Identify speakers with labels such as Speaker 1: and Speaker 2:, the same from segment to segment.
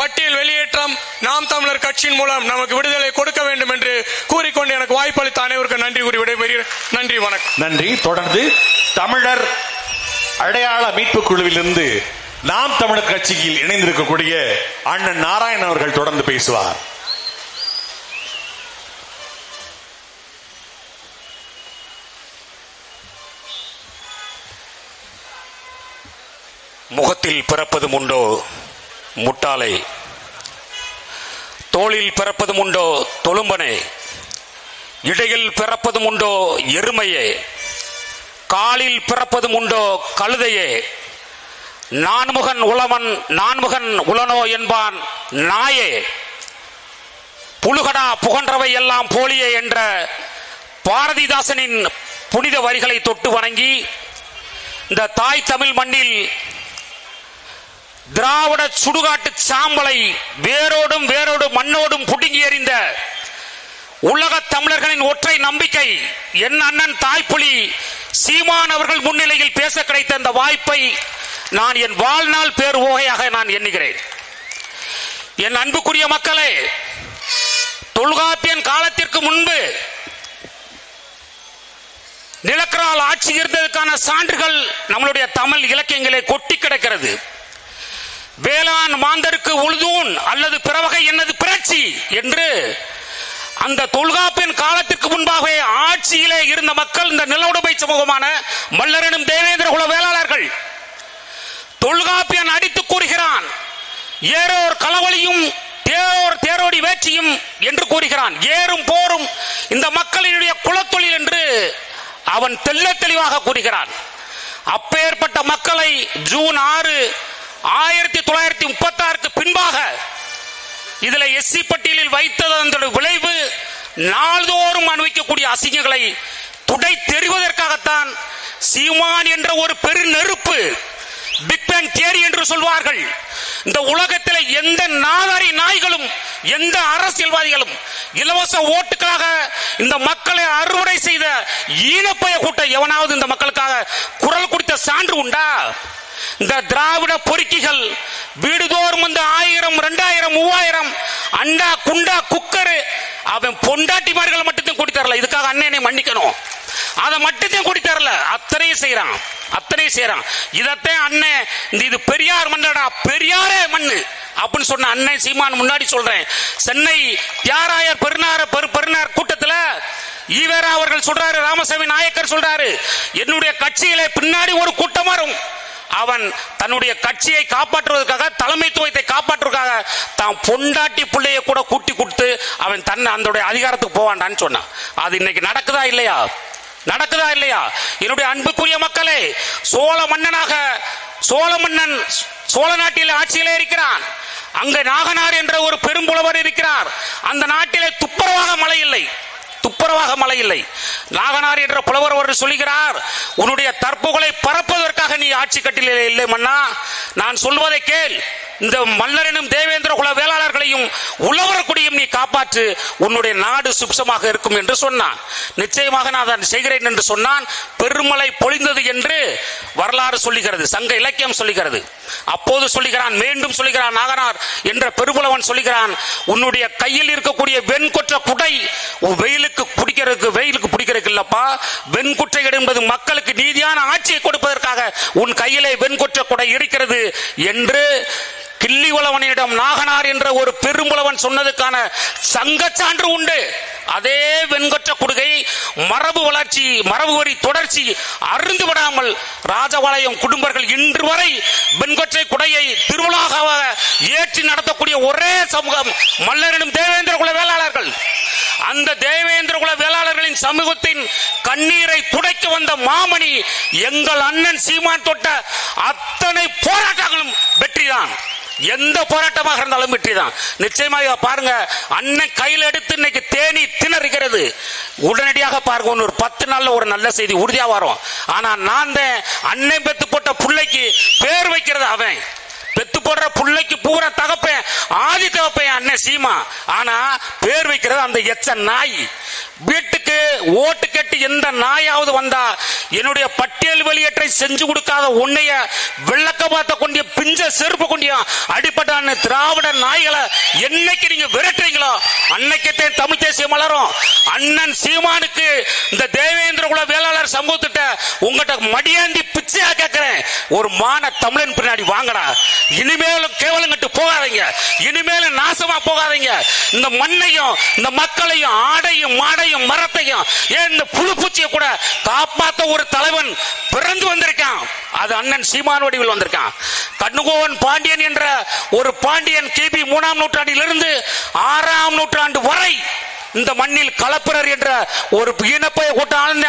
Speaker 1: பட்டியல் வெளியேற்றம் நாம் தமிழர் கட்சியின் மூலம் நமக்கு விடுதலை கொடுக்க வேண்டும் என்று கூறிக்கொண்டு எனக்கு வாய்ப்பளித்த அனைவருக்கும் நன்றி கூறி விடைபெறுகிறேன். நன்றி வணக்கம்.
Speaker 2: நன்றி. தொடர்ந்து தமிழர் அடையாள மீட்பு குழுவிலிருந்து நாம் தமிழர் கட்சியில் இணைந்திருக்கக்கூடிய அண்ணன் நாராயணன் அவர்கள் தொடர்ந்து பேசுவார்.
Speaker 3: முகத்தில் பிறப்பதும் உண்டோ? முட்டாளை. தோளில் பிறப்பதும் உண்டோ தொழும்பனே? இடையில் பிறப்பதும் உண்டோ எருமையே? காலில் பிறப்பதும் உண்டோ கழுதையே? நான்முகன் உளவன் நான்முகன் உளனோ என்பான் நாயே? புழுகடா புகன்றவை எல்லாம் போலியே என்ற பாரதிதாசனின் புனித வரிகளை தொட்டு வணங்கி இந்த தாய் தமிழ் மண்ணில் திராவிட சுடுகாட்டு சாம்பலை வேரோடும் வேரோடு மண்ணோடும் புடுங்கி எறிந்த உலக தமிழர்களின் ஒற்றை நம்பிக்கை என் அண்ணன் தாய்ப்புலி சீமான் அவர்கள் முன்னிலையில் பேச கிடைத்த இந்த வாய்ப்பை நான் என் வாழ்நாள் பேருவோகையாக நான் எண்ணுகிறேன். என் அன்புக்குரிய மக்களே தொல்காப்பியன் காலத்திற்கு முன்பு நிலக்கரால் ஆட்சி இருந்ததற்கான சான்றுகள் நம்மளுடைய தமிழ் இலக்கியங்களை கொட்டி கிடக்கிறது. வேளாண் மாந்தருக்கு உழுதூன் அல்லது பிறவகை என்னது பிறச்சி என்று அந்த தொல்காப்பியன் காலத்திற்கு முன்பாகவே ஆட்சியிலே இருந்த மக்கள் இந்த நிலவுடைமை சமூகமான மல்லரனும் தேவேந்திர குல வேளாளர்கள் தொல்காப்பியன் அடித்து கூறுகிறான் ஏறோர் களவழியும் தேரோர் தேரோடி வேற்றியும் என்று கூறுகிறான். ஏறும் போரும் இந்த மக்களினுடைய குலத்தொழில் என்று அவன் தெல்ல தெளிவாக கூறுகிறான். அப்பேற்பட்ட மக்களை ஜூன் ஆறு ஆயிரத்தி தொள்ளாயிரத்தி முப்பத்தி ஆறுக்கு பின்பாக இதுல எஸ்சி பட்டியலில் வைத்தது அந்த விளைவு நாள்தோறும் அனுபவிக்கக்கூடிய அசிங்கங்களை துடை தெரிவதற்காகத்தான் சீமான் என்ற ஒரு பெரு நெருப்பு பிக் பேங் என்று சொல்வார்கள். இந்த உலகத்தில் எந்த நாதாரி நாய்களும் எந்த அரசியல்வாதிகளும் இலவச ஓட்டுக்காக இந்த மக்களை அறுவடை செய்த ஈனப்பய கூட்டம் எவனாவது இந்த மக்களுக்காக குரல் கொடுத்த சான்று உண்டா? இந்த திராவிட பொறுக்கிகள் வீடுதோறும் வந்து ஆயிரம் ரெண்டாயிரம் மூவாயிரம் அண்டா குண்டா குக்கரு அவன் பொண்டாட்டிமார்கள் மட்டும்தான் கூட்டி தரல. இதுக்காக அண்ணனை மன்னிக்கணும். அதை மட்டும்தான் கூட்டி தரல. அத்தனையும் செய்யறான் அத்தனையும் செய்யறான் இதத்தான் அண்ணன் இந்த இது பெரியார் மண்ணடா பெரியாரே மண்ணு அப்படின்னு சொன்ன அண்ணன் சீமான் முன்னாடி சொல்றேன். சென்னை தியாராயர் பெருநார பெரு பெருநார் கூட்டத்துல ஈவேரா அவர்கள் சொல்றாரு ராமசாமி நாயக்கர் சொல்றாரு என்னுடைய கட்சியிலே பின்னாடி ஒரு கூட்டம் வரும். அவன் தன்னுடைய கட்சியை காப்பாற்றுவதற்காக தலைமைத்துவத்தை காப்பாற்றுவதற்காக தான் பொண்டாட்டி பிள்ளைய கூட கூட்டி கொடுத்து அவன் தன்னை அந்த அதிகாரத்துக்கு போவான்டான்னு சொன்னான். அது இன்னைக்கு நடக்குதா இல்லையா? நடக்குதா இல்லையா? என்னுடைய அன்புக்குரிய மக்களே சோழ மன்னனாக சோழ மன்னன் சோழ நாட்டில் ஆட்சியிலே இருக்கிறான். அங்க நாகனார் என்ற ஒரு பெரும்புலவர் இருக்கிறார். அந்த நாட்டிலே துப்புரவாக மழை இல்லை. துப்புரவாக மழை இல்லை நாகனார் என்ற புலவர் ஒரு சொல்லுகிறார் உன்னுடைய தற்புகளை பரப்புவதற்காக நீ ஆட்சி கட்டிலே இல்லை மன்னா. நான் சொல்வதை கேள். இந்த மல்லரனும் தேவேந்திர குல வேளாளர்களையும் உழவரக்குடியும் நீ காப்பாற்று. உன்னுடைய நாடு சுப்சமாக இருக்கும் என்று சொன்னான். நிச்சயமாக நான் அதை செய்கிறேன் என்று சொன்னான். பெருமழை பொழிந்தது என்று வரலாறு சொல்லுகிறது சங்க இலக்கியம் சொல்லுகிறது. அப்போது சொல்லுகிறான் மீண்டும் சொல்லுகிறான் நாகனார் என்ற பெருபுலவன் சொல்லுகிறான் உன்னுடைய கையில் இருக்கக்கூடிய வெண்கொற்ற குடை வெயிலுக்கு பிடிக்கிறதுக்கு வெயிலுக்கு பிடிக்கிறதுக்கு இல்லப்பா. வெண்குற்றை என்பது மக்களுக்கு நீதியான ஆட்சியை கொடுப்பதற்காக உன் கையிலே வெண்கொற்ற குடை இருக்கிறது என்று கிள்ளிவளவனிடம் நாகனார் என்ற ஒரு பெரும்புலவன் சொன்னதுக்கான சங்க சான்று உண்டு. அதே வெண்கொற்ற குடுகை மரபு வளர்ச்சி மரபு வரி தொடர்ச்சி அருந்து விடாமல் ராஜபாளையம் குடும்பர்கள் இன்று வரை வெண்கொற்றை குடையை திருவிழாவாக ஏற்றி நடத்தக்கூடிய ஒரே சமூகம் மல்லரனும் தேவேந்திர குல வேளாளர்கள். அந்த தேவேந்திர குல வேளாளர்களின் சமூகத்தின் கண்ணீரை துடைக்க வந்த மாமணி எங்கள் அண்ணன் சீமான் தொட்ட அத்தனை போராட்டங்களும் வெற்றிதான். எந்த போராட்டமாக இருந்தாலும் வெற்றி தான் நிச்சயமாக பாருங்க அண்ணன் கையில் எடுத்து இன்னைக்கு தேனி திணறுகிறது. உடனடியாக பாருங்க ஒரு பத்து நாள்ல ஒரு நல்ல செய்தி உறுதியா வரும். ஆனா நான் தான் அண்ணன் பெத்து போட்ட பிள்ளைக்கு பேர் வைக்கிறது அவன். பெத்து போடுற பிள்ளைக்கு பூரா தகப்பேன் ஆதி தகப்பேன் அண்ணன் சீமா. ஆனா பேர் வைக்கிறது அந்த எச்ச நாய். வீட்டு ஓட்டு கட்டி எந்த நாயாவது வந்தா என்னுடைய பட்டியல் வெளியேற்றை செஞ்சு கொடுக்காத உன்னைய விளக்க பார்த்த கொண்டிய பிஞ்ச செருப்பு கொண்டிய அடிப்படான திராவிட நாய்களை என்னைக்கு நீங்க விரட்டுறீங்களோ அன்னைக்குத்தான் தமிழ் தேசியம் மலரும். அண்ணன் சீமானுக்கு இந்த தேவேந்திர குல வேளாளர் சமூகத்திட்ட உங்கள்கிட்ட மடியாந்தி பிச்சையா கேட்கிறேன் ஒரு மான தமிழன் பின்னாடி வாங்கடா. இனிமேலும் கேவலம் கட்டு போகாதீங்க. இனிமேலும் நாசமா போகாதீங்க. இந்த மண்ணையும் இந்த மக்களையும் ஆடையும் மாடையும் மரத்தையும் ஏன் இந்த புழு பூச்சியை கூட காப்பாத்த ஒரு தலைவன் பிறந்து வந்திருக்க அது அண்ணன் சீமான் வடிவில் வந்திருக்கான். கண்ணுகோவன் பாண்டியன் என்ற ஒரு பாண்டியன் கிபி மூணாம் நூற்றாண்டிலிருந்து ஆறாம் நூற்றாண்டு வரை இந்த மண்ணில் கலப்பிரர் என்ற ஒரு இனப்பய கூட்டம்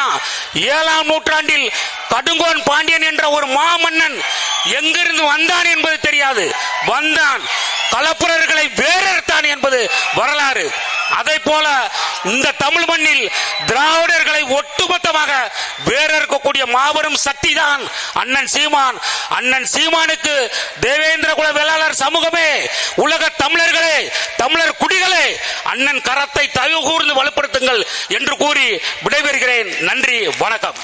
Speaker 3: ஏழாம் நூற்றாண்டில் கடுங்கோன் பாண்டியன் என்ற ஒரு மாமன்னன் எங்கிருந்து வந்தான் என்பது தெரியாது. வந்தான். கலப்புரர்களை வேறறுத்தான் என்பது வரலாறு. அதை போல இந்த தமிழ் மண்ணில் திராவிடர்களை ஒட்டுமொத்தமாக வேறறுக்கக்கூடிய மாபெரும் சக்தி தான் அண்ணன் சீமான். அண்ணன் சீமானுக்கு தேவேந்திர குல வேளாளர் சமூகமே உலக தமிழர்களே தமிழர் குடிகளே அண்ணன் கரத்தை தயவு கூர்ந்து வலுப்படுத்துங்கள் என்று கூறி விடைபெறுகிறேன். நன்றி வணக்கம்.